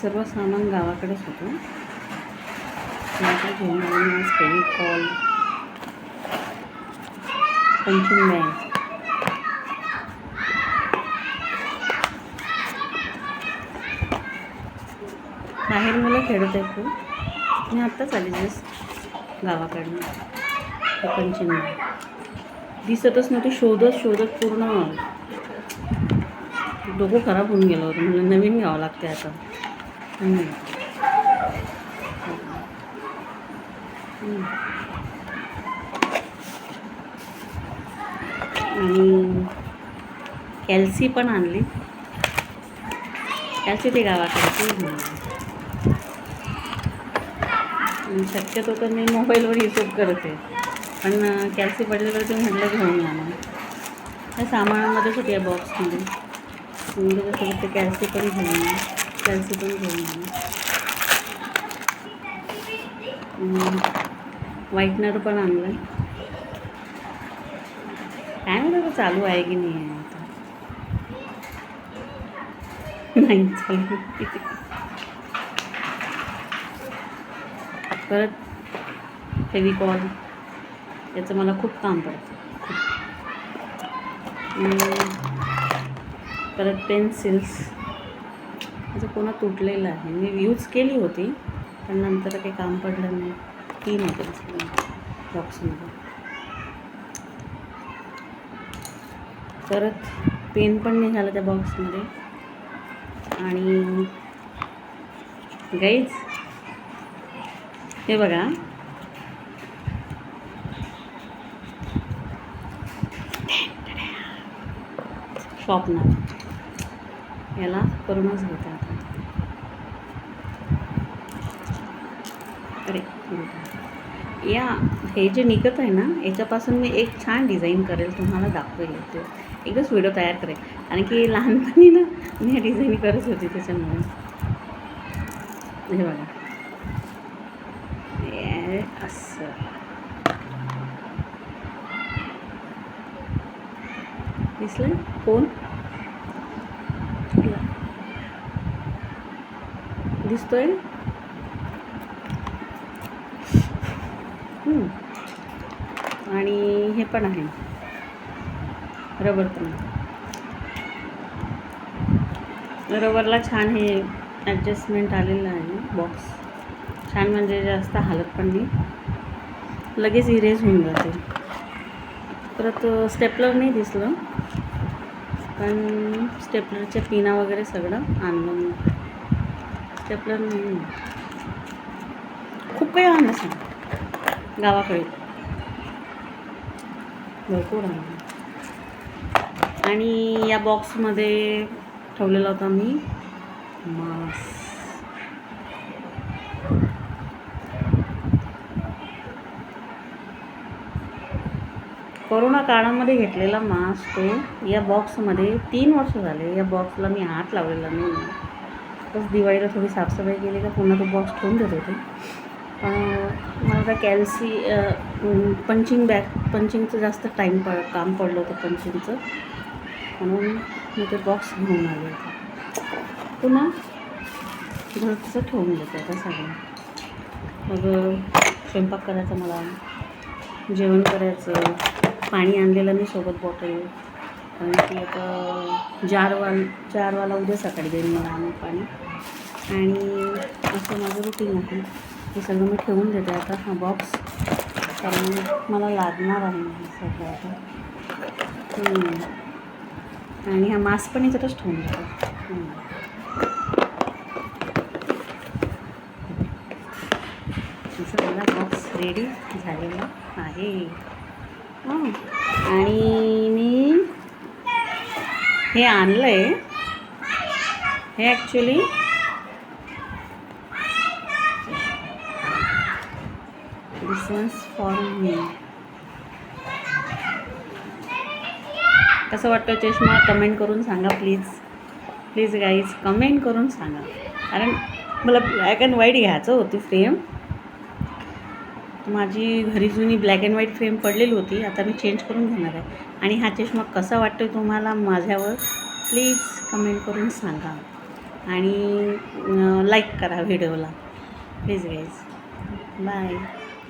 सर्व सामान गावाकडेच होतं घेऊन आले फेविकॉल पंचिंग बॅग बाहेर मुलं खेळत आहेत खूप मी आत्ताच आली जस्ट गावाकडनं. पंचिंग बॅग दिसतच नव्हती शोधत शोधत पूर्ण. डोकं खराब होऊन गेलं होतं. म्हणजे नवीन घ्यावं लागते आता. आणि कॅल्सी पण आणली. कॅल्सी ते गावाकडची घेऊन शक्यतो तर मी मोबाईलवर हिशोब करते. पण अं, कॅल्सी तुम्ही म्हटलं घेऊन या मग. त्या सामानामध्येच होती या बॉक्समध्ये मी म्हणजे ते कॅल्सी पण घेऊन या. त्यांचं पण घेऊन व्हाईटनर पण आणलं काय माहिती चालू आहे की नाही आहे आता? नाही चालू परत फेविकॉल. याचं मला खूप काम पडतं. खूप परत पेन्सिल्स. माझं कोणा तुटलेलं आहे. मी यूज केली होती पण नंतर काही काम पडलं नाही. तीन नाही बॉक्समध्ये परत पेन पण निघालं त्या बॉक्समध्ये आणि गाईज हे बघा. शॉपनर याला करूनच घेतात. आता या हे जे निघत आहे ना याच्यापासून मी एक छान डिझाईन करेल तुम्हाला दाखवेल ते. एकच व्हिडिओ तयार करेल. कारण की लहानपणी ना मी हे डिझाईन करत होती त्याच्यामुळे. हे बघा. असं. दिसलं फोन दिसतोय? आणि हे पण आहे. रबर पण. रबरला छान हे ॲडजस्टमेंट आलेलं आहे बॉक्स छान म्हणजे जास्त हालत पण नाही. लगेच इरेज होऊन जाते. परत स्टेपलर नाही दिसलं. पण स्टेपलरच्या पिना वगैरे सगळं आणलं स्टेपलर नाही. खूप काही आणलं सांग गावाकडे. भरपूर आहे. आणि या बॉक्समध्ये ठेवलेला होता मी मास्क कोरोना काळामध्ये घेतलेला मास्क तो या बॉक्समध्ये तीन वर्ष झाले. या बॉक्सला मी हात लावलेला नाही बस दिवाळीला थोडी साफसफाई केली का पुन्हा तो बॉक्स ठेवून देत होते. मला कॅल्सी पंचिंग बॅग पंचिंगचं जास्त टाईम प काम पडलं होतं पंचिंगचं. म्हणून मी ते बॉक्स घेऊन आले होते पुन्हा घरचं ठेवून देते आता सगळं. मग स्वयंपाक करायचा मला. जेवण करायचं. पाणी आणलेलं मी सोबत बॉटल कारण की आता जारवाल जारवाला उद्या सकाळी देईन मला आणून पाणी. आणि असं माझं रुटीन आहे. हे सगळं मी ठेवून देते आता हा बॉक्स कारण मला लागणार आहे हे सगळं आता. आणि हा मास्क पण याच्यातच ठेवून देतो. सगळा असं मला बॉक्स रेडी झालेला आहे. आणि मी हे आणलं आहे हे actually this one's for me कसं वाटतं चष्मा? कमेंट करून सांगा प्लीज प्लीज गाईज कमेंट करून सांगा. कारण मला ब्लॅक अँड व्हाईट घ्यायचं होती फ्रेम माझी घरी जुनी ब्लॅक अँड व्हाईट फ्रेम पडलेली होती. आता मी चेंज करून घेणार आहे. आणि हा चष्मा कसा वाटतो तुम्हाला? माझ्यावर प्लीज कमेंट करून सांगा. आणि लाईक करा व्हिडिओला प्लीज गाईज बाय